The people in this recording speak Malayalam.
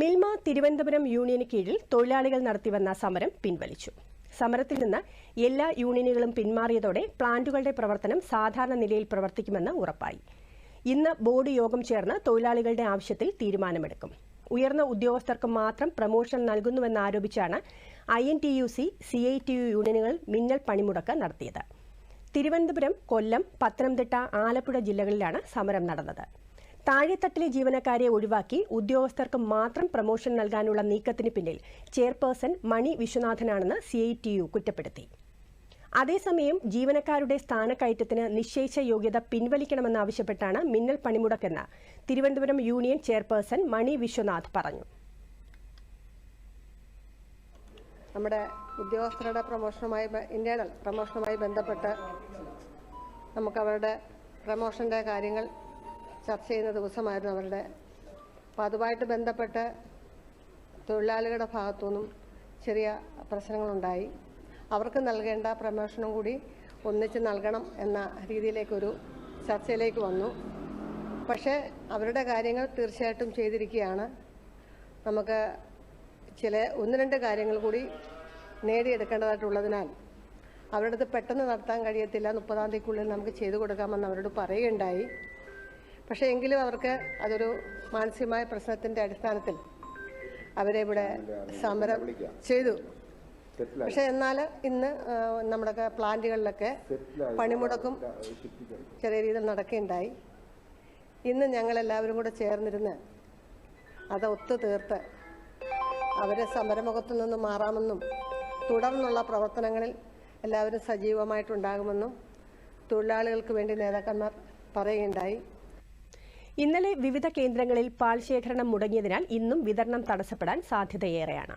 മിൽമ തിരുവനന്തപുരം യൂണിയന് കീഴിൽ തൊഴിലാളികൾ നടത്തിവന്ന സമരം പിൻവലിച്ചു. സമരത്തിൽ നിന്ന് എല്ലാ യൂണിയനുകളും പിന്മാറിയതോടെ പ്ലാന്റുകളുടെ പ്രവർത്തനം സാധാരണ നിലയിൽ പ്രവർത്തിക്കുമെന്ന് ഉറപ്പായി. ഇന്ന് ബോർഡ് യോഗം ചേർന്ന് തൊഴിലാളികളുടെ ആവശ്യത്തിൽ തീരുമാനമെടുക്കും. ഉയർന്ന ഉദ്യോഗസ്ഥർക്ക് മാത്രം promotion നൽകുന്നുവെന്നാരോപിച്ചാണ് I N T U C C I T U യൂണിയനുകൾ മിന്നൽ പണിമുടക്ക് നടത്തിയത്. തിരുവനന്തപുരം കൊല്ലം പത്തനംതിട്ട ആലപ്പുഴ ജില്ലകളിലാണ് സമരം നടന്നത്. താഴെത്തട്ടിലെ ജീവനക്കാരെ ഒഴിവാക്കി ഉദ്യോഗസ്ഥർക്ക് മാത്രം പ്രമോഷൻ നൽകാനുള്ള നീക്കത്തിന് പിന്നിൽ ചെയർപേഴ്സൺ മണി വിശ്വനാഥനാണെന്ന് സി ഐ ടി യു കുറ്റപ്പെടുത്തി. അതേസമയം ജീവനക്കാരുടെ സ്ഥാനക്കയറ്റത്തിന് നിശ്ചയിച്ച യോഗ്യത പിൻവലിക്കണമെന്നാവശ്യപ്പെട്ടാണ് മിന്നൽ പണിമുടക്കെന്ന് തിരുവനന്തപുരം യൂണിയൻ ചെയർപേഴ്സൺ മണി വിശ്വനാഥ് പറഞ്ഞു. നമ്മുടെ ഉദ്യോഗസ്ഥരുടെ പ്രമോഷനുമായി ഇന്റേണൽ പ്രമോഷനുമായി ബന്ധപ്പെട്ട് നമുക്ക് അവരുടെ പ്രമോഷന്റെ കാര്യങ്ങൾ ചർച്ച ചെയ്യുന്ന ദിവസമായിരുന്നു അവരുടെ. അപ്പോൾ അതുമായിട്ട് ബന്ധപ്പെട്ട് തൊഴിലാളികളുടെ ഭാഗത്തുനിന്നും ചെറിയ പ്രശ്നങ്ങളുണ്ടായി. അവർക്ക് നൽകേണ്ട പ്രമോഷനും കൂടി ഒന്നിച്ച് നൽകണം എന്ന രീതിയിലേക്കൊരു ചർച്ചയിലേക്ക് വന്നു. പക്ഷേ അവരുടെ കാര്യങ്ങൾ തീർച്ചയായിട്ടും ചെയ്തിരിക്കുകയാണ്. നമുക്ക് ചില ഒന്ന് രണ്ട് കാര്യങ്ങൾ കൂടി നേടിയെടുക്കേണ്ടതായിട്ടുള്ളതിനാൽ അവരുടെ അടുത്ത് പെട്ടെന്ന് നടത്താൻ കഴിയത്തില്ല. മുപ്പതാം തീയതിക്കുള്ളിൽ നമുക്ക് ചെയ്തു കൊടുക്കാമെന്ന് അവരോട് പറയുകയുണ്ടായി. പക്ഷേ എങ്കിലും അവർക്ക് അതൊരു മാനസികമായ പ്രശ്നത്തിന്റെ അടിസ്ഥാനത്തിൽ അവരെ ഇവിടെ സമരം ചെയ്തു. പക്ഷെ എന്നാൽ ഇന്ന് നമ്മുടെ പ്ലാന്റുകളിലൊക്കെ പണിമുടക്കും ചെറിയ രീതിയിൽ നടക്കുകയുണ്ടായി. ഇന്ന് ഞങ്ങളെല്ലാവരും കൂടെ ചേർന്നിരുന്ന് അത് ഒത്തു തീർത്ത് അവരെ സമരമുഖത്തു നിന്ന് മാറാമെന്നും തുടർന്നുള്ള പ്രവർത്തനങ്ങളിൽ എല്ലാവരും സജീവമായിട്ടുണ്ടാകുമെന്നും തൊഴിലാളികൾക്ക് വേണ്ടി നേതാക്കന്മാർ പറയുകയുണ്ടായി. ഇന്നലെ വിവിധ കേന്ദ്രങ്ങളിൽ പാൽ ശേഖരണം മുടങ്ങിയതിനാൽ ഇന്നും വിതരണം തടസ്സപ്പെടാൻ സാധ്യതയേറെയാണ്